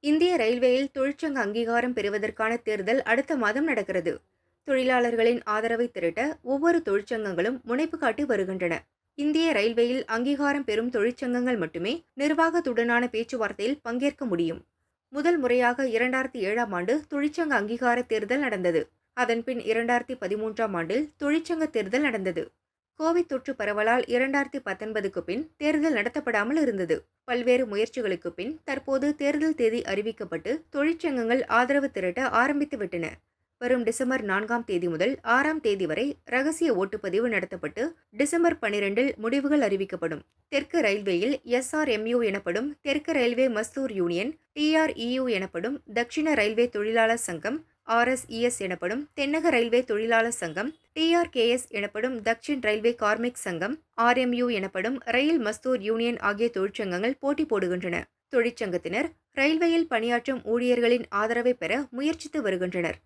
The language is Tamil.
இந்திய ரயில்வேயில் தொழிற்சங்க அங்கீகாரம் பெறுவதற்கான தேர்தல் அடுத்த மாதம் நடக்கிறது. தொழிலாளர்களின் ஆதரவை திரட்ட ஒவ்வொரு தொழிற்சங்கங்களும் முனைப்பு காட்டி வருகின்றன. இந்திய ரயில்வேயில் அங்கீகாரம் பெறும் தொழிற்சங்கங்கள் மட்டுமே நிர்வாகத்துடனான பேச்சுவார்த்தையில் பங்கேற்க முடியும். முதல் முறையாக இரண்டாயிரத்தி ஏழாம் ஆண்டு தொழிற்சங்க அங்கீகார தேர்தல் நடந்தது. அதன்பின் இரண்டாயிரத்தி பதிமூன்றாம் ஆண்டில் தொழிற்சங்க தேர்தல் நடந்தது. கோவிட் தொற்று பரவலால் இரண்டாயிரத்தி பத்தொன்பதுக்கு பின் தேர்தல் நடத்தப்படாமல் இருந்தது. பல்வேறு முயற்சிகளுக்கு பின் தற்போது தேர்தல் தேதி அறிவிக்கப்பட்டு தொழிற்சங்கங்கள் ஆதரவு திரட்ட ஆரம்பித்துவிட்டன வரும் டிசம்பர் நான்காம் தேதி முதல் ஆறாம் தேதி வரை ரகசிய ஓட்டுப்பதிவு நடத்தப்பட்டு டிசம்பர் பனிரெண்டில் முடிவுகள் அறிவிக்கப்படும். தெற்கு ரயில்வேயில் எஸ்ஆர்எம்யூ எனப்படும் தெற்கு ரயில்வே மஸ்தூர் யூனியன் டிஆர்இயூ எனப்படும் தட்சிண ரயில்வே தொழிலாளர் சங்கம் ஆர்எஸ்இஎஸ் எனப்படும் தென்னக ரயில்வே தொழிலாளர் சங்கம் டிஆர்கேஎஸ் எனப்படும் தக்ஷின் ரயில்வே கார்மிக் சங்கம் ஆர்எம்யூ எனப்படும் ரயில் மஸ்தூர் யூனியன் ஆகிய தொழிற்சங்கங்கள் போட்டி போடுகின்றன. தொழிற்சங்கத்தினர் ரயில்வேயில் பணியாற்றும் ஊழியர்களின் ஆதரவை பெற முயற்சித்து வருகின்றனர்.